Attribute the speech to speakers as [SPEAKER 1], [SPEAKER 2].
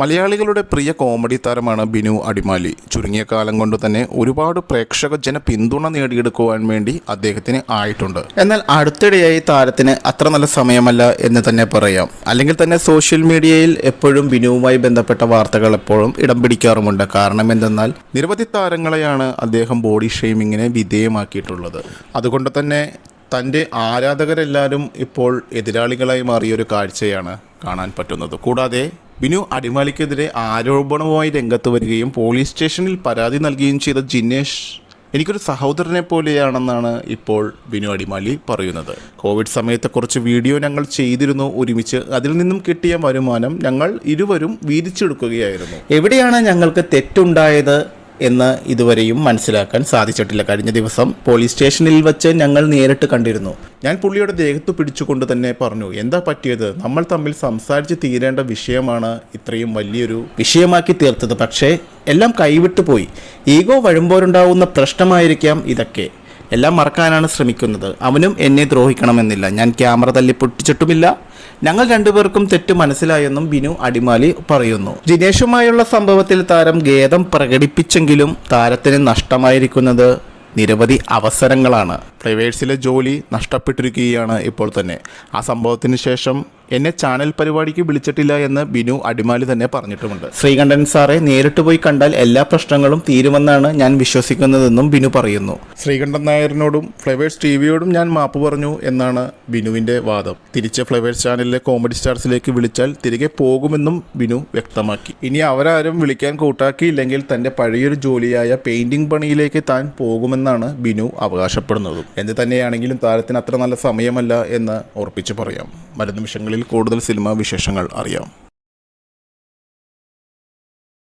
[SPEAKER 1] മലയാളികളുടെ പ്രിയ കോമഡി താരമാണ് ബിനു അടിമാലി. ചുരുങ്ങിയ കാലം കൊണ്ട് തന്നെ ഒരുപാട് പ്രേക്ഷക ജന പിന്തുണ നേടിയെടുക്കുവാൻ വേണ്ടി അദ്ദേഹത്തിന് ആയിട്ടുണ്ട്. എന്നാൽ അടുത്തിടെയായി താരത്തിന് അത്ര നല്ല സമയമല്ല എന്ന് തന്നെ പറയാം. അല്ലെങ്കിൽ തന്നെ സോഷ്യൽ മീഡിയയിൽ എപ്പോഴും ബിനുവുമായി ബന്ധപ്പെട്ട വാർത്തകൾ എപ്പോഴും ഇടം പിടിക്കാറുമുണ്ട്. കാരണം എന്തെന്നാൽ നിരവധി താരങ്ങളെയാണ് അദ്ദേഹം ബോഡി ഷെയ്മിങ്ങിനെ വിധേയമാക്കിയിട്ടുള്ളത്. അതുകൊണ്ട് തന്നെ തന്റെ ആരാധകരെല്ലാവരും ഇപ്പോൾ എതിരാളികളായി മാറിയൊരു കാഴ്ചയാണ് കാണാൻ പറ്റുന്നത്. കൂടാതെ ബിനു അടിമാലിക്കെതിരെ ആരോപണവുമായി രംഗത്ത് വരികയും പോലീസ് സ്റ്റേഷനിൽ പരാതി നൽകുകയും ചെയ്ത ജിനേഷ് എനിക്കൊരു സഹോദരനെ പോലെയാണെന്നാണ് ഇപ്പോൾ ബിനു അടിമാലി പറയുന്നത്. കോവിഡ് സമയത്തെ കുറച്ച് വീഡിയോ ഞങ്ങൾ ചെയ്തിരുന്നു ഒരുമിച്ച്. അതിൽ നിന്നും കിട്ടിയ വരുമാനം ഞങ്ങൾ ഇരുവരും വീതിച്ചെടുക്കുകയായിരുന്നു. എവിടെയാണ് ഞങ്ങൾക്ക് തെറ്റുണ്ടായത്? എന്ന് ഇതുവരെയും മനസ്സിലാക്കാൻ സാധിച്ചിട്ടില്ല. കഴിഞ്ഞ ദിവസം പോലീസ് സ്റ്റേഷനിൽ വെച്ച് ഞങ്ങൾ നേരിട്ട് കണ്ടിരുന്നു. ഞാൻ പുള്ളിയുടെ ദേഹത്ത് പിടിച്ചുകൊണ്ട് തന്നെ പറഞ്ഞു എന്താ പറ്റിയത്? നമ്മൾ തമ്മിൽ സംസാരിച്ച് തീരേണ്ട വിഷയമാണ് ഇത്രയും വലിയൊരു വിഷയമാക്കി തീർത്തത്. പക്ഷേ എല്ലാം കൈവിട്ടു പോയി. ഈഗോ വഴുമ്പോരുണ്ടാവുന്ന പ്രശ്നമായിരിക്കാം ഇതൊക്കെ. എല്ലാം മറക്കാനാണ് ശ്രമിക്കുന്നത്. അവനും എന്നെ ദ്രോഹിക്കണമെന്നില്ല. ഞാൻ ക്യാമറ തല്ലി പൊട്ടിച്ചിട്ടുമില്ല. ഞങ്ങൾ രണ്ടുപേർക്കും തെറ്റ് മനസ്സിലായെന്നും ബിനു അടിമാലി പറയുന്നു. ജിനേഷുമായുള്ള സംഭവത്തിൽ താരം ഖേദം പ്രകടിപ്പിച്ചെങ്കിലും താരത്തിന് നഷ്ടമായിരിക്കുന്നത് നിരവധി അവസരങ്ങളാണ്. ഫ്ലൈവേഴ്സിലെ ജോലി നഷ്ടപ്പെട്ടിരിക്കുകയാണ് ഇപ്പോൾ തന്നെ. ആ സംഭവത്തിന് ശേഷം എന്നെ ചാനൽ പരിപാടിക്ക് വിളിച്ചിട്ടില്ല എന്ന് ബിനു അടിമാലി തന്നെ പറഞ്ഞിട്ടുമുണ്ട്. ശ്രീകണ്ഠൻ സാറെ നേരിട്ട് പോയി കണ്ടാൽ എല്ലാ പ്രശ്നങ്ങളും തീരുമെന്നാണ് ഞാൻ വിശ്വസിക്കുന്നതെന്നും ബിനു പറയുന്നു. ശ്രീകണ്ഠൻ നായരിനോടും ഫ്ലവേഴ്സ് ടി വിയോടും ഞാൻ മാപ്പ് പറഞ്ഞു എന്നാണ് ബിനുവിന്റെ വാദം. തിരിച്ച് ഫ്ലവേഴ്സ് ചാനലിലെ കോമഡി സ്റ്റാർസിലേക്ക് വിളിച്ചാൽ തിരികെ പോകുമെന്നും ബിനു വ്യക്തമാക്കി. ഇനി അവരാരും വിളിക്കാൻ കൂട്ടാക്കിയില്ലെങ്കിൽ തന്റെ പഴയൊരു ജോലിയായ പെയിന്റിംഗ് പണിയിലേക്ക് താൻ പോകുമെന്നാണ് ബിനു അവകാശപ്പെടുന്നത്. എന്ത് തന്നെയാണെങ്കിലും താരത്തിന് അത്ര നല്ല സമയമല്ല എന്ന് ഉറപ്പിച്ചു പറയാം. മരുന്ന് നിമിഷങ്ങളിൽ കൂടുതൽ സിനിമാ വിശേഷങ്ങൾ അറിയാം.